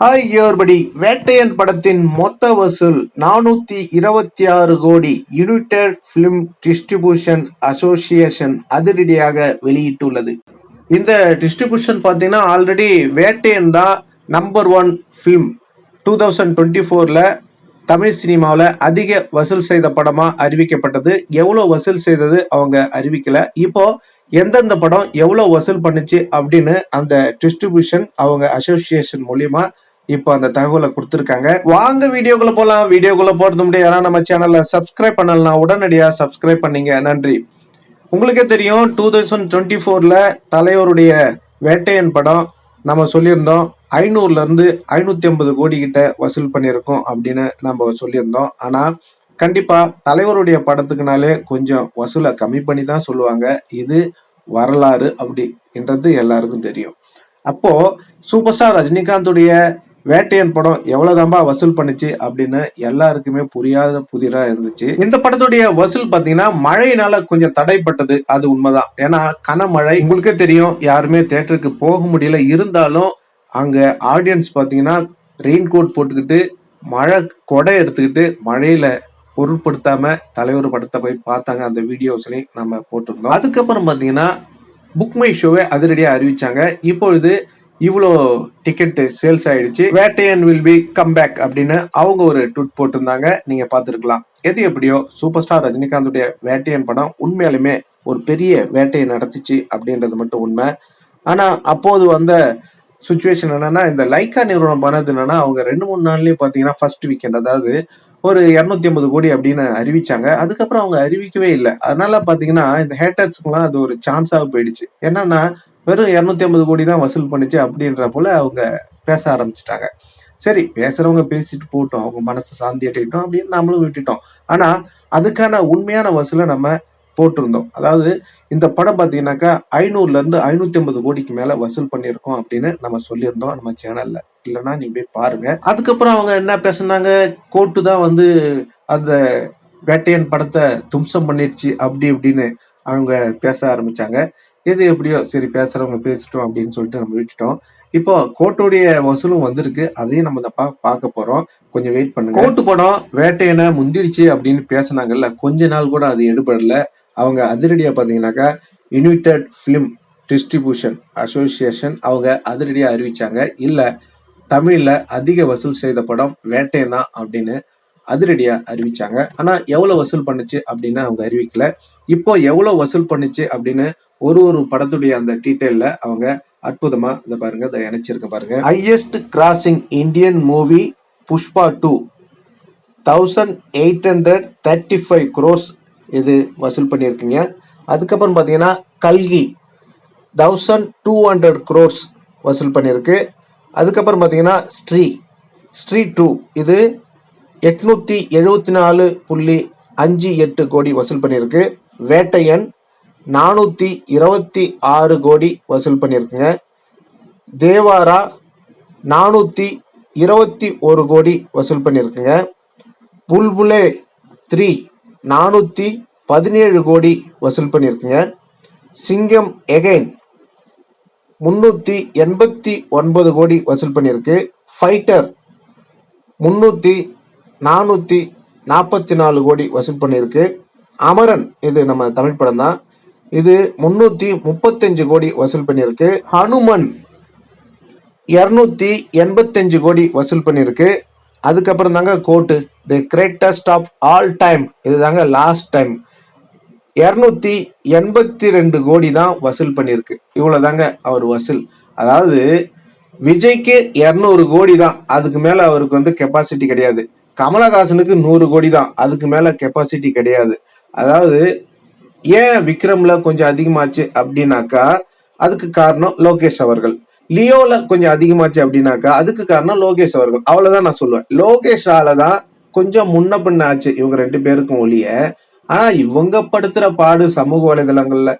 Hi யோர்படி Vettaiyan படத்தின் மொத்த வசூல் நானூத்தி இருபத்தி ஆறு கோடி யுனைடெட் பிலிம் டிஸ்ட்ரிபியூஷன் அசோசியேஷன் அதிரடியாக வெளியிட்டுள்ளது. இந்த டிஸ்ட்ரிபியூஷன் பார்த்தீங்கன்னா ஆல்ரெடி வேட்டையன் தான் number one film two thousand twenty ஃபோரில் தமிழ் சினிமாவில் அதிக வசூல் செய்த படமாக அறிவிக்கப்பட்டது. எவ்வளோ வசூல் செய்தது அவங்க அறிவிக்கலை. இப்போ எந்தெந்த படம் எவ்வளோ வசூல் பண்ணுச்சு அப்படின்னு அந்த டிஸ்ட்ரிபியூஷன் அவங்க அசோசியேஷன் மூலியமாக இப்போ அந்த தகவலை கொடுத்துருக்காங்க. வாங்க வீடியோக்குள்ள போகலாம் வீடியோக்குள்ள போறது முடியாது யாரா நம்ம சேனலை சப்ஸ்கிரைப் பண்ணலாம் உடனடியாக சப்ஸ்கிரைப் பண்ணீங்க. நன்றி. உங்களுக்கே தெரியும் டூ தௌசண்ட் டுவெண்ட்டி ஃபோரில் தலைவருடைய வேட்டையன் படம் நம்ம சொல்லியிருந்தோம். ஐநூறுலேருந்து ஐநூற்றி ஐம்பது கோடி கிட்ட வசூல் பண்ணியிருக்கோம் அப்படின்னு நம்ம சொல்லியிருந்தோம். ஆனால் கண்டிப்பாக தலைவருடைய படத்துக்குனாலே கொஞ்சம் வசூலை கம்மி பண்ணி தான் சொல்லுவாங்க. இது வரலாறு அப்படின்றது எல்லாருக்கும் தெரியும். அப்போது சூப்பர் ஸ்டார் ரஜினிகாந்துடைய வேட்டையன் படம் எவ்வளவுதான்பா வசூல் பண்ணுச்சு அப்படின்னு எல்லாருக்குமே புரியாத புதிரா இருந்துச்சு. இந்த படத்துடைய வசூல் பாத்தீங்கன்னா மழையினால கொஞ்சம் தடைப்பட்டது. அது உண்மைதான். ஏன்னா கனமழை உங்களுக்கே தெரியும் யாருமே தேட்டருக்கு போக முடியல. இருந்தாலும் அங்க ஆடியன்ஸ் பாத்தீங்கன்னா ரெயின் கோட் போட்டுக்கிட்டு மழை கொடை எடுத்துக்கிட்டு மழையில பொருட்படுத்தாம தலைவர் படத்தை போய் பார்த்தாங்க. அந்த வீடியோஸ்லையும் நம்ம போட்டிருந்தோம். அதுக்கப்புறம் பாத்தீங்கன்னா புக் மை ஷோவை அதிரடியாக அறிவிச்சாங்க. இப்பொழுது இவ்வளோ டிக்கெட் சேல்ஸ் ஆயிடுச்சு. Vettaiyan will be come back அப்படின்னு அவங்க ஒரு ட்விட் போட்டிருந்தாங்க. நீங்க பார்த்துருக்கலாம். எது எப்படியோ சூப்பர் ஸ்டார் ரஜினிகாந்துடைய வேட்டையன் படம் உண்மையாலுமே ஒரு பெரிய வேட்டையை நடத்துச்சு அப்படின்றது மட்டும் உண்மை. ஆனா அப்போது வந்த சுச்சுவேஷன் என்னன்னா இந்த லைக்கா நிறுவனம் பண்ணது என்னன்னா அவங்க ரெண்டு மூணு நாள்லயே பாத்தீங்கன்னா ஃபர்ஸ்ட் வீக்கெண்ட் அதாவது ஒரு இரநூத்தி ஐம்பது கோடி அப்படின்னு அறிவிச்சாங்க. அதுக்கப்புறம் அவங்க அறிவிக்கவே இல்லை. அதனால பாத்தீங்கன்னா இந்த ஹேட்டர்ஸ்க்குலாம் அது ஒரு சான்ஸாக போயிடுச்சு. என்னன்னா வெறும் இரநூத்தி ஐம்பது கோடி தான் வசூல் பண்ணுச்சு அப்படின்ற போல அவங்க பேச ஆரம்பிச்சிட்டாங்க. சரி பேசுறவங்க பேசிட்டு போட்டோம் அவங்க மனசு சாந்தி அடையிட்டோம் அப்படின்னு நம்மளும் விட்டுட்டோம். ஆனா அதுக்கான உண்மையான வசூலை நம்ம போட்டிருந்தோம். அதாவது இந்த படம் பார்த்தீங்கன்னாக்கா ஐநூறுல இருந்து ஐநூத்தி ஐம்பது கோடிக்கு மேல வசூல் பண்ணியிருக்கோம் அப்படின்னு நம்ம சொல்லியிருந்தோம் நம்ம சேனல்ல இல்லைன்னா நீ போய் பாருங்க. அதுக்கப்புறம் அவங்க என்ன பேசுனாங்க? கோர்ட்டு தான் வந்து அந்த வேட்டையன் படத்தை தும்சம் பண்ணிடுச்சு அப்படி இப்படின்னு அவங்க பேச ஆரம்பிச்சாங்க. எது எப்படியோ சரி பேசுறவங்க பேசிட்டோம் அப்படின்னு சொல்லிட்டு நம்ம விட்டுட்டோம். இப்போ கோர்ட்டுடைய வசூலும் வந்திருக்கு. அதையும் நம்ம இந்த பார்க்க போறோம். கொஞ்சம் வெயிட் பண்ணுங்க. கோர்ட்டு படம் வேட்டையனை முந்திடுச்சு அப்படின்னு பேசினாங்கல்ல கொஞ்ச நாள் கூட அது எடுபடல. அவங்க அதிரடியா பாத்தீங்கன்னாக்கா யுனைடெட் ஃபிலிம் டிஸ்ட்ரிபியூஷன் அசோசியேஷன் அவங்க அதிரடியா அறிவிச்சாங்க. இல்ல தமிழ்ல அதிக வசூல் செய்த படம் வேட்டையன் தான் அப்படின்னு அதிரடியா அறிவிச்சாங்க. ஆனா எவ்வளவு வசூல் பண்ணுச்சு அப்படின்னு அவங்க அறிவிக்கல. இப்போ எவ்வளவு வசூல் பண்ணுச்சு அப்படின்னு ஒரு ஒரு படத்துடைய அந்த டீட்டெயில்ல அவங்க அற்புதமா இதை பாருங்க இதை இணைச்சிருக்க பாருங்க. Highest grossing Indian movie Pushpa two thousand eight hundred thirty five crores இது வசூல் பண்ணியிருக்கீங்க. அதுக்கப்புறம் பார்த்தீங்கன்னா கல்கி தௌசண்ட் டூ ஹண்ட்ரட் க்ரோர்ஸ் வசூல் பண்ணியிருக்கு. அதுக்கப்புறம் பார்த்தீங்கன்னா ஸ்ட்ரீ ஸ்ட்ரீ டூ இது எட்நூத்தி எழுபத்தி நாலு புள்ளி அஞ்சு எட்டு கோடி வசூல் பண்ணியிருக்கு. வேட்டையன் நானூற்றி இருபத்தி ஆறு கோடி வசூல் பண்ணியிருக்குங்க. தேவாரா நானூற்றி இருபத்தி ஒரு கோடி வசூல் பண்ணியிருக்குங்க. புல்புலே த்ரீ நானூற்றி பதினேழு கோடி வசூல் பண்ணியிருக்குங்க. சிங்கம் எகைன் முந்நூற்றி எண்பத்தி ஒன்பது கோடி வசூல் பண்ணியிருக்கு. ஃபைட்டர் முன்னூற்றி நானூற்றி நாற்பத்தி நாலு கோடி வசூல் பண்ணியிருக்கு. அமரன் இது நம்ம தமிழ் படம் தான் இது முன்னூற்றி முப்பத்தஞ்சு கோடி வசூல் பண்ணியிருக்கு. ஹனுமன் இரநூத்தி எண்பத்தஞ்சு கோடி வசூல் பண்ணியிருக்கு. அதுக்கப்புறம் தாங்க GOAT. The greatest of all time இதுதாங்க லாஸ்ட் டைம் இரநூத்தி எண்பத்தி ரெண்டு கோடி தான் வசூல் பண்ணியிருக்கு. இவ்வளோ தாங்க அவர் வசூல். அதாவது விஜய்க்கு இரநூறு கோடி தான். அதுக்கு மேலே அவருக்கு வந்து கெப்பாசிட்டி கிடையாது. கமலஹாசனுக்கு நூறு கோடி தான் அதுக்கு மேல கெப்பாசிட்டி கிடையாது. அதாவது ஏன் விக்ரம்ல கொஞ்சம் அதிகமாச்சு அப்படின்னாக்கா அதுக்கு காரணம் லோகேஷ் அவர்கள். லியோல கொஞ்சம் அதிகமாச்சு அப்படின்னாக்கா அதுக்கு காரணம் லோகேஷ் அவர்கள். அவ்வளவுதான் நான் சொல்லுவேன். லோகேஷால தான் கொஞ்சம் முன்ன பின்ன ஆச்சு இவங்க ரெண்டு பேருக்கும் ஒளிய ஆனா இவங்க படுத்துற பாடு சமூக வலைதளங்கள்ல.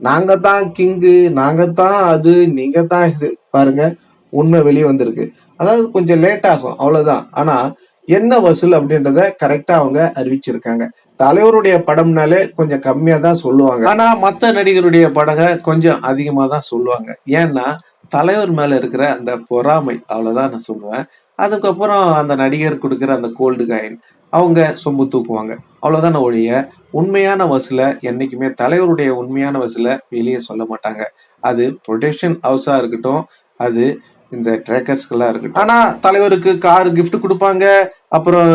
நாங்க தான் கிங்கு நாங்க தான் அது நீங்க தான் இது. பாருங்க உண்மை வெளியே வந்திருக்கு அதாவது கொஞ்சம் லேட் ஆகும். அவ்வளவுதான். ஆனா என்ன வசூல் அப்படின்றத கரெக்டா அவங்க அறிவிச்சிருக்காங்க. தலைவருடைய படம்னாலே கொஞ்சம் கம்மியா தான் சொல்லுவாங்க. ஆனா மற்ற நடிகருடைய படங்க கொஞ்சம் அதிகமா தான் சொல்லுவாங்க. ஏன்னா தலைவர் மேல இருக்கிற அந்த பொறாமை அவ்வளவுதான் நான் சொல்லுவேன். அதுக்கப்புறம் அந்த நடிகர் கொடுக்குற அந்த கோல்டு காயின் அவங்க சொம்பு தூக்குவாங்க. அவ்வளவுதான ஒழிய உண்மையான வசூல என்னைக்குமே தலைவருடைய உண்மையான வசூல வெளியே சொல்ல மாட்டாங்க. அது ப்ரொடக்ஷன் ஹவுஸா இருக்கட்டும் அது இந்த ட்ரேக்கர்ஸ்க்கெல்லாம் இருக்கு ஆனா தலைவருக்கு கார் கிஃப்ட் கொடுப்பாங்க அப்புறம்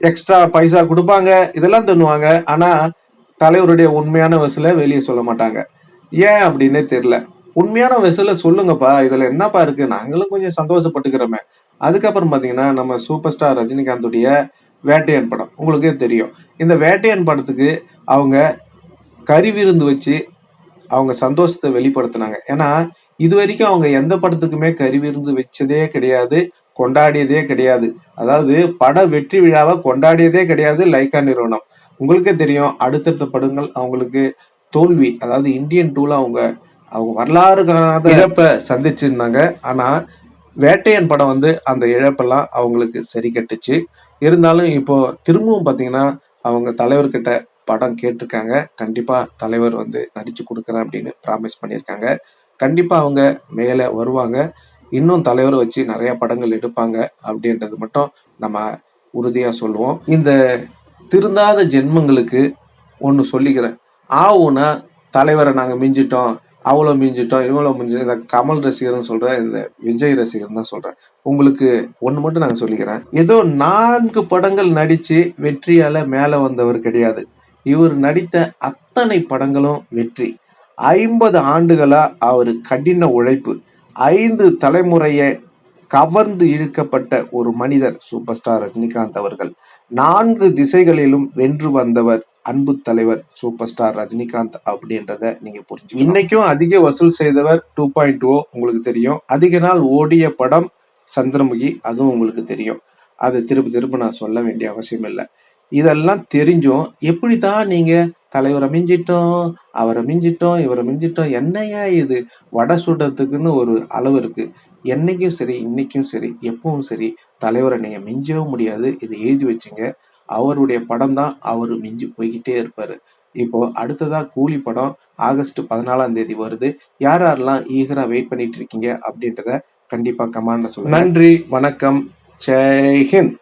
எக்ஸ்ட்ரா பைசா கொடுப்பாங்க இதெல்லாம் தண்ணுவாங்க ஆனா தலைவருடைய உண்மையான வசூல வெளியே சொல்ல மாட்டாங்க. ஏன் அப்படின்னே தெரியல. உண்மையான வசூல சொல்லுங்கப்பா இதுல என்னப்பா இருக்கு? நாங்களும் கொஞ்சம் சந்தோஷப்பட்டுக்கிறோமே. அதுக்கப்புறம் பாத்தீங்கன்னா நம்ம சூப்பர் ஸ்டார் ரஜினிகாந்துடைய வேட்டையன் படம். உங்களுக்கே தெரியும். இந்த வேட்டையன் படத்துக்கு அவங்க கறி விருந்து வச்சு அவங்க சந்தோஷத்தை வெளிப்படுத்தினாங்க. ஏன்னா இது வரைக்கும் அவங்க எந்த படத்துக்குமே கறி விருந்து வச்சதே கிடையாது கொண்டாடியதே கிடையாது. அதாவது பட வெற்றி விழாவை கொண்டாடியதே கிடையாது லைக்கா நிறுவனம். உங்களுக்கே தெரியும் அடுத்தடுத்த படங்கள் அவங்களுக்கு தோல்வி அதாவது இந்தியன் டூல அவங்க அவங்க வரலாறு காணாத இழப்பை சந்திச்சிருந்தாங்க. ஆனா வேட்டையன் படம் வந்து அந்த இழப்பெல்லாம் அவங்களுக்கு சரி கட்டுச்சு. இருந்தாலும் இப்போ திரும்பவும் பாத்தீங்கன்னா அவங்க தலைவர்கிட்ட படம் கேட்டிருக்காங்க. கண்டிப்பா தலைவர் வந்து நடிச்சு கொடுக்குறேன் அப்படின்னு ப்ராமிஸ் பண்ணியிருக்காங்க. கண்டிப்பாக அவங்க மேலே வருவாங்க. இன்னும் தலைவரை வச்சு நிறைய படங்கள் எடுப்பாங்க அப்படின்றது மட்டும் நம்ம உறுதியாக சொல்லுவோம். இந்த திருந்தாத ஜென்மங்களுக்கு ஒன்று சொல்லிக்கிறேன். ஆவுனா தலைவரை நாங்கள் மிஞ்சிட்டோம். அவ்வளோ மிஞ்சிட்டோம். இவ்வளோ மிஞ்சி இந்த கமல் ரசிகர்னு சொல்கிறேன் இந்த விஜய் ரசிகர்னு தான் சொல்கிறேன் உங்களுக்கு ஒன்று மட்டும் நாங்கள் சொல்லிக்கிறேன். ஏதோ நான்கு படங்கள் நடித்து வெற்றியால் மேலே வந்தவர் கிடையாது. இவர் நடித்த அத்தனை படங்களும் வெற்றி. ஐம்பது ஆண்டுகளாக அவர் கடின உழைப்பு ஐந்து தலைமுறையை கவர்ந்து இழுக்கப்பட்ட ஒரு மனிதர் சூப்பர் ஸ்டார் ரஜினிகாந்த் அவர்கள். நான்கு திசைகளிலும் வென்று வந்தவர் அன்பு தலைவர் சூப்பர் ஸ்டார் ரஜினிகாந்த் அப்படின்றத நீங்க புரிஞ்சு இன்னைக்கும் அதிக வசூல் செய்தவர் டூ பாயிண்ட் ஓ உங்களுக்கு தெரியும். அதிக நாள் ஓடிய படம் சந்திரமுகி அதுவும் உங்களுக்கு தெரியும். அதை திரும்ப திரும்ப நான் சொல்ல வேண்டிய அவசியம் இல்லை. இதெல்லாம் தெரிஞ்சும் எப்படி தான் நீங்கள் தலைவரை மிஞ்சிட்டோம் அவரை மிஞ்சிட்டோம் இவரை மிஞ்சிட்டோம். என்னையா இது? வடை சுடுறதுக்குன்னு ஒரு அளவு இருக்கு. என்னைக்கும் சரி இன்னைக்கும் சரி எப்பவும் சரி தலைவரை நீங்க மிஞ்சவும் முடியாது. இதை எழுதி வச்சுங்க. அவருடைய படம் தான் அவர் மிஞ்சி போய்கிட்டே இருப்பாரு. இப்போ அடுத்ததா கூலி படம் ஆகஸ்ட் பதினாலாம் தேதி வருது. யார் யாரெல்லாம் ஈகரா வெயிட் பண்ணிட்டு இருக்கீங்க அப்படின்றத கண்டிப்பா கமெண்ட்ல சொல்லுங்க. நன்றி வணக்கம். ஜெய்ஹிந்த்